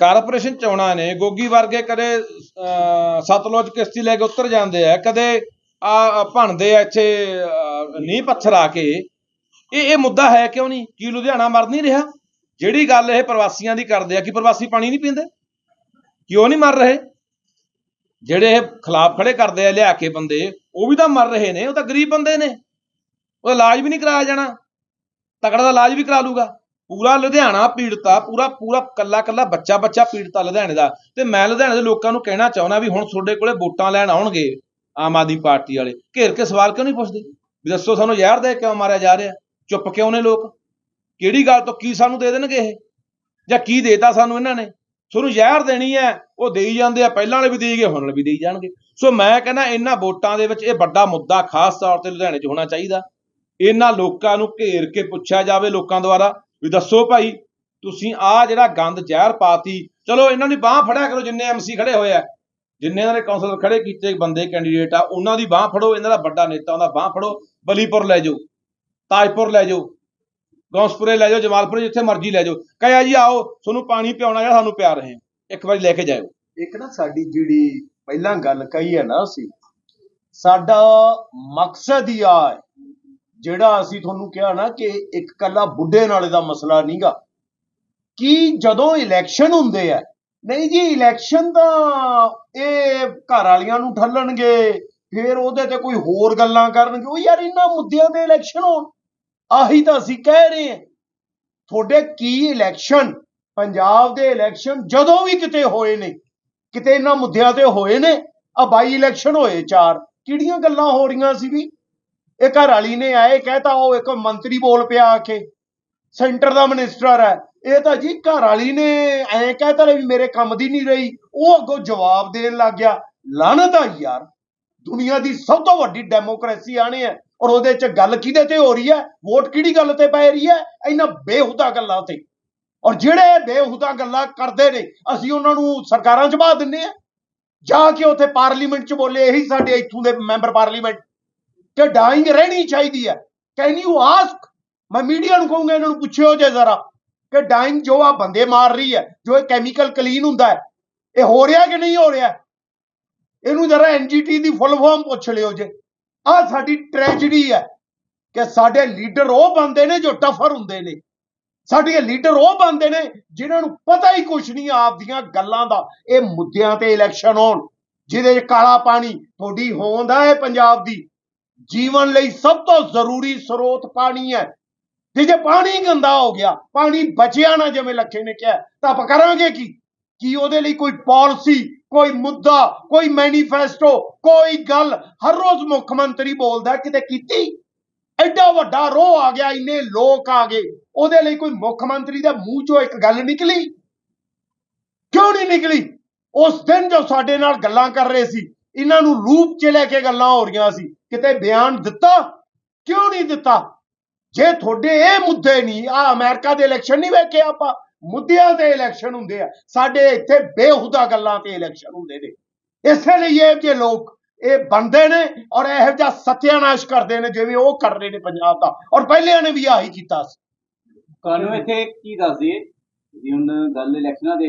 Corporation ਚੋਣਾਂ ਨੇ ਗੋਗੀ ਵਰਗੇ ਕਦੇ ਅਹ, ਸਤਲੁਜ ਕਿਸ਼ਤੀ ਲੈ ਕੇ ਉੱਤਰ ਜਾਂਦੇ ਆ ਕਦੇ ਆ ਭਣਦੇ ਆ ਇੱਥੇ ਅਹ, ਨੀਂਹ ਪੱਥਰ ਆ ਕੇ। ਇਹ ਇਹ ਮੁੱਦਾ ਹੈ ਕਿਉਂ ਨਹੀਂ? ਕੀ ਲੁਧਿਆਣਾ ਮਰ ਨਹੀਂ ਰਿਹਾ? ਜਿਹੜੀ ਗੱਲ ਇਹ ਪ੍ਰਵਾਸੀਆਂ ਦੀ ਕਰਦੇ ਆ ਕਿ ਪ੍ਰਵਾਸੀ ਪਾਣੀ ਨਹੀਂ ਪੀਂਦੇ? ਕਿਉਂ ਨਹੀਂ ਮਰ ਰਹੇ? ਜਿਹੜੇ ਇਹ ਖਿਲਾਫ ਖੜੇ ਕਰਦੇ ਆ ਲਿਆ ਕੇ ਬੰਦੇ ਉਹ ਵੀ ਤਾਂ ਮਰ ਰਹੇ ਨੇ ਉਹ ਤਾਂ ਗਰੀਬ ਬੰਦੇ ਨੇ। ਉਹਦਾ ਇਲਾਜ ਵੀ ਨਹੀਂ ਕਰਾਇਆ ਜਾਣਾ। ਤਕੜਾ ਦਾ ਇਲਾਜ ਵੀ ਕਰਾ ਲੂਗਾ। ਪੂਰਾ ਲੁਧਿਆਣਾ ਪੀੜਤਾ ਪੂਰਾ ਪੂਰਾ ਕੱਲਾ ਕੱਲਾ ਬੱਚਾ ਬੱਚਾ ਪੀੜਤਾ ਲੁਧਿਆਣੇ ਦਾ। ਤੇ ਮੈਂ ਲੁਧਿਆਣੇ ਦੇ ਲੋਕਾਂ ਨੂੰ ਕਹਿਣਾ ਚਾਹੁੰਦਾ ਵੀ ਹੁਣ ਤੁਹਾਡੇ ਕੋਲੇ ਵੋਟਾਂ ਲੈਣ ਆਉਣਗੇ ਆਮ ਆਦਮੀ ਪਾਰਟੀ ਵਾਲੇ। ਘੇਰ ਕੇ ਸਵਾਲ ਕਿਉਂ ਨਹੀਂ ਪੁੱਛਦੇ? ਵੀ ਦੱਸੋ ਸਾਨੂੰ ਜ਼ਹਿਰ ਦੇ ਕਿਉਂ ਮਾਰਿਆ ਜਾ ਰਿਹਾ? ਚੁੱਪ ਕਿਉਂ ਨੇ ਲੋਕ? ਕਿਹੜੀ ਗੱਲ ਤੋਂ ਕੀ ਸਾਨੂੰ ਦੇ ਦੇਣਗੇ ਇਹ? ਜਾਂ ਕੀ ਦੇਤਾ ਸਾਨੂੰ ਇਹਨਾਂ ਨੇ? ਤੁਹਾਨੂੰ ਜ਼ਹਿਰ ਦੇਣੀ ਹੈ, ਉਹ ਦੇਈ ਜਾਂਦੇ ਆ, ਪਹਿਲਾਂ ਵਾਲੇ ਵੀ ਦੇਈ ਗਏ, ਹੁਣ ਵਾਲੇ ਵੀ ਦੇਈ ਜਾਣਗੇ। ਸੋ ਮੈਂ ਕਹਿੰਦਾ ਇਹਨਾਂ ਵੋਟਾਂ ਦੇ ਵਿੱਚ ਇਹ ਵੱਡਾ ਮੁੱਦਾ ਖਾਸ ਤੌਰ ਤੇ ਲੁਧਿਆਣੇ 'ਚ ਹੋਣਾ ਚਾਹੀਦਾ। ਇਹਨਾਂ ਲੋਕਾਂ ਨੂੰ ਘੇਰ ਕੇ ਪੁੱਛਿਆ ਜਾਵੇ ਲੋਕਾਂ ਦੁਆਰਾ ਵੀ ਦੱਸੋ ਭਾਈ, ਤੁਸੀਂ ਆਹ ਜਿਹੜਾ ਗੰਦ ਜ਼ਹਿਰ ਪਾਤੀ, ਚਲੋ ਇਹਨਾਂ ਦੀ ਬਾਹ ਫੜਿਆ ਕਰੋ, ਜਿੰਨੇ ਐਮਸੀ ਖੜੇ ਹੋਏ ਆ। ਜਿੰਨੇ ਇਹਨਾਂ ਨੇ ਕੌਂਸਲ ਖੜੇ ਕੀਤੇ ਬੰਦੇ ਕੈਂਡੀਡੇਟ ਆ, ਉਹਨਾਂ ਦੀ ਬਾਹ ਫੜੋ, ਇਹਨਾਂ ਦਾ ਵੱਡਾ ਨੇਤਾ ਉਹਦਾ ਬਾਹ ਫੜੋ, ਬਲੀਪੁਰ ਲੈ ਜਾਓ, ਤਾਜਪੁਰ ਲੈ ਜਾਓ, ਗੌਸਪੁਰੇ ਲੈ ਜਾਓ, ਜਮਾਲਪੁਰੇ ਜਿੱਥੇ ਮਰਜ਼ੀ ਲੈ ਜਾਓ। ਕਹਿਆ ਜੀ, ਆਓ, ਤੁਹਾਨੂੰ ਪਾਣੀ ਪਿਆਉਣਾ ਜਿਹੜਾ ਸਾਨੂੰ ਪਿਆ ਰਹੇ ਆ ਇੱਕ ਵਾਰੀ ਲੈ ਕੇ ਜਾਇਓ। ਇੱਕ ਨਾ ਸਾਡੀ ਜਿਹੜੀ ਪਹਿਲਾਂ ਗੱਲ ਕਹੀ ਹੈ ਨਾ ਅਸੀਂ, ਸਾਡਾ ਮਕਸਦ ਹੀ ਆ ਜਿਹੜਾ ਅਸੀਂ ਤੁਹਾਨੂੰ ਕਿਹਾ ਨਾ ਕਿ ਇੱਕ ਕੱਲਾ ਬੁੱਢੇ ਨਾਲੇ ਦਾ ਮਸਲਾ ਨਹੀਂਗਾ। ਕਿ ਜਦੋਂ ਇਲੈਕਸ਼ਨ ਹੁੰਦੇ ਆ, ਨਹੀਂ ਜੀ ਇਲੈਕਸ਼ਨ ਤਾਂ ਇਹ ਘਰ ਵਾਲੀਆਂ ਨੂੰ ਠੱਲਣਗੇ, ਫਿਰ ਉਹਦੇ ਤੇ ਕੋਈ ਹੋਰ ਗੱਲਾਂ ਕਰਨਗੇ। ਉਹ ਯਾਰ ਇਹਨਾਂ ਮੁੱਦਿਆਂ ਤੇ ਇਲੈਕਸ਼ਨ ਹੋਣ, ਆਹੀ ਤਾਂ ਅਸੀਂ ਕਹਿ ਰਹੇ ਹਾਂ। ਤੁਹਾਡੇ ਕੀ ਇਲੈਕਸ਼ਨ ਪੰਜਾਬ ਦੇ ਇਲੈਕਸ਼ਨ ਜਦੋਂ ਵੀ ਕਿਤੇ ਹੋਏ ਨੇ, ਕਿਤੇ ਇਹਨਾਂ ਮੁੱਦਿਆਂ ਤੇ ਹੋਏ ਨੇ ਆ ਬਾਈ ਇਲੈਕਸ਼ਨ ਹੋਏ ਚਾਰ, ਕਿਹੜੀਆਂ ਗੱਲਾਂ ਹੋ ਰਹੀਆਂ ਸੀ ਵੀ? ਇਹ ਘਰ ਵਾਲੀ ਨੇ ਆਏ, ਕਹਿਤਾ, ਉਹ ਇੱਕ ਮੰਤਰੀ ਬੋਲ ਪਿਆ ਆ ਕੇ ਸੈਂਟਰ ਦਾ ਮਿਨਿਸਟਰ ਹੈ। ਇਹ ਤਾਂ ਜੀ ਘਰ ਵਾਲੀ ਨੇ ਐਂ ਕਹਿਤਾ ਵੀ ਮੇਰੇ ਕੰਮ ਦੀ ਨਹੀਂ ਰਹੀ। ਉਹ ਅੱਗੋਂ ਜਵਾਬ ਦੇਣ ਲੱਗ ਗਿਆ ਲਾਨਤ ਆ ਯਾਰ। ਦੁਨੀਆ ਦੀ ਸਭ ਤੋਂ ਵੱਡੀ ਡੈਮੋਕ੍ਰੇਸੀ ਆਣੇ ਹੈ ਔਰ ਉਹਦੇ ਚ ਗੱਲ ਕਿਹਦੇ ਤੇ ਹੋ ਰਹੀ ਹੈ? ਵੋਟ ਕਿਹੜੀ ਗੱਲ ਤੇ ਪੈ ਰਹੀ ਹੈ? ਇਹਨਾਂ ਬੇਹੁਦਾ ਗੱਲਾਂ ਤੇ। ਔਰ ਜਿਹੜੇ ਬੇਹੁਦਾ ਗੱਲਾਂ ਕਰਦੇ ਨੇ, ਅਸੀਂ ਉਹਨਾਂ ਨੂੰ ਸਰਕਾਰਾਂ 'ਚ ਬਾਹ ਦਿੰਨੇ ਆ ਜਾ ਕੇ ਉੱਥੇ ਪਾਰਲੀਮੈਂਟ 'ਚ ਬੋਲੇ, ਇਹੀ ਸਾਡੇ ਇੱਥੋਂ ਦੇ ਮੈਂਬਰ ਪਾਰਲੀਮੈਂਟ। ਕਿ ਡਾਈਂਗ ਰਹਿਣੀ ਚਾਹੀਦੀ ਹੈ। ਕੈਨ ਯੂ ਆਸਕ ਮੈਂ ਮੀਡੀਆ ਨੂੰ ਕਹੂੰਗਾ, ਇਹਨਾਂ ਨੂੰ ਪੁੱਛਿਓ ਜੇ ਜ਼ਰਾ ਕਿ ਡਾਈਂਗ ਜੋ ਆ ਬੰਦੇ ਮਾਰ ਰਹੀ ਹੈ, ਜੋ ਇਹ ਕੈਮੀਕਲ ਕਲੀਨ ਹੁੰਦਾ ਹੈ, ਇਹ ਹੋ ਰਿਹਾ ਕਿ ਨਹੀਂ ਹੋ ਰਿਹਾ? ਇਹਨੂੰ ਜ਼ਰਾ ਐਨਜੀਟੀ ਦੀ ਫੁੱਲ ਫਾਰਮ ਪੁੱਛ ਲਿਓ ਜੇ। ਆ ਸਾਡੀ ਟ੍ਰੈਜੇਡੀ ਹੈ ਕਿ ਸਾਡੇ ਲੀਡਰ ਉਹ ਬੰਦੇ ਨੇ ਜੋ ਟਫਰ ਹੁੰਦੇ ਨੇ। ਸਾਡੇ ਲੀਡਰ ਉਹ ਬੰਦੇ ਨੇ ਜਿਨ੍ਹਾਂ ਨੂੰ ਪਤਾ ਹੀ ਕੁਝ ਨਹੀਂ ਆਪਦੀਆਂ ਗੱਲਾਂ ਦਾ। ਇਹ ਮੁੱਦਿਆਂ ਤੇ ਇਲੈਕਸ਼ਨ ਹੋਣ, ਜਿਹਦੇ 'ਚ ਕਾਲਾ ਪਾਣੀ, ਤੁਹਾਡੀ ਹੋਂਦ ਹੈ ਪੰਜਾਬ ਦੀ। ਜੀਵਨ ਲਈ ਸਭ ਤੋਂ ਜ਼ਰੂਰੀ ਸਰੋਤ ਪਾਣੀ ਹੈ। ਤੇ ਜੇ ਪਾਣੀ ਗੰਦਾ ਹੋ ਗਿਆ, ਪਾਣੀ ਬਚਿਆ ਨਾ ਜਿਵੇਂ ਲੱਖੇ ਨੇ ਕਿਹਾ, ਤਾਂ ਆਪਾਂ ਕਰਾਂਗੇ ਕੀ? ਕੀ ਉਹਦੇ ਲਈ ਕੋਈ ਪਾਲਿਸੀ, ਕੋਈ ਮੁੱਦਾ, ਕੋਈ ਮੈਨੀਫੈਸਟੋ ਕੋਈ ਗੱਲ? ਹਰ ਰੋਜ਼ ਮੁੱਖ ਮੰਤਰੀ ਬੋਲਦਾ, ਕਿਤੇ ਕੀਤੀ? ਐਡਾ ਵੱਡਾ ਰੋਹ ਆ ਗਿਆ, ਇੰਨੇ ਲੋਕ ਆ ਗਏ। ਉਹਦੇ ਲਈ ਕੋਈ ਮੁੱਖ ਮੰਤਰੀ ਦੇ ਮੂੰਹ ਚੋਂ ਇੱਕ ਗੱਲ ਨਿਕਲੀ? ਕਿਉਂ ਨਹੀਂ ਨਿਕਲੀ? ਉਸ ਦਿਨ ਜੋ ਸਾਡੇ ਨਾਲ ਗੱਲਾਂ ਕਰ ਰਹੇ ਸੀ ਇਹਨਾਂ ਨੂੰ ਰੂਪ 'ਚ ਲੈ ਕੇ ਗੱਲਾਂ ਹੋ ਰਹੀਆਂ ਸੀ। ਕਿਤੇ ਬਿਆਨ ਦਿੱਤਾ? ਕਿਉਂ ਨਹੀਂ ਦਿੱਤਾ? ਜੇ ਤੁਹਾਡੇ ਇਹ ਮੁੱਦੇ ਨਹੀਂ ਆ ਅਮਰੀਕਾ ਦੇ ਇਲੈਕਸ਼ਨ ਨਹੀਂ ਵੇਖੇ ਆਪਾਂ। ਮੁੱਦਿਆਂ ਤੇ ਇਲੈਕਸ਼ਨ ਹੁੰਦੇ ਆ। ਸਾਡੇ ਇੱਥੇ ਬੇਹੁਦਾ ਗੱਲਾਂ ਤੇ ਇਲੈਕਸ਼ਨ ਹੁੰਦੇ ਨੇ। ਇਸੇ ਲਈ ਇਹ ਜੇ ਲੋਕ ਇਹ ਬੰਦੇ ਨੇ ਔਰ ਇਹੋ ਜਿਹਾ ਸਤਿਆਨਾਸ਼ ਕਰਦੇ ਨੇ ਜਿਵੇਂ ਉਹ ਕਰ ਰਹੇ ਨੇ ਪੰਜਾਬ ਦਾ। ਔਰ ਪਹਿਲਿਆਂ ਨੇ ਵੀ ਆਹੀ ਕੀਤਾ ਸੀ। ਤੁਹਾਨੂੰ ਇੱਥੇ ਕੀ ਦੱਸਦੀ ਦਈਏ? ਜੀ ਹੁਣ ਗੱਲ ਇਲੈਕਸ਼ਨਾਂ ਦੇ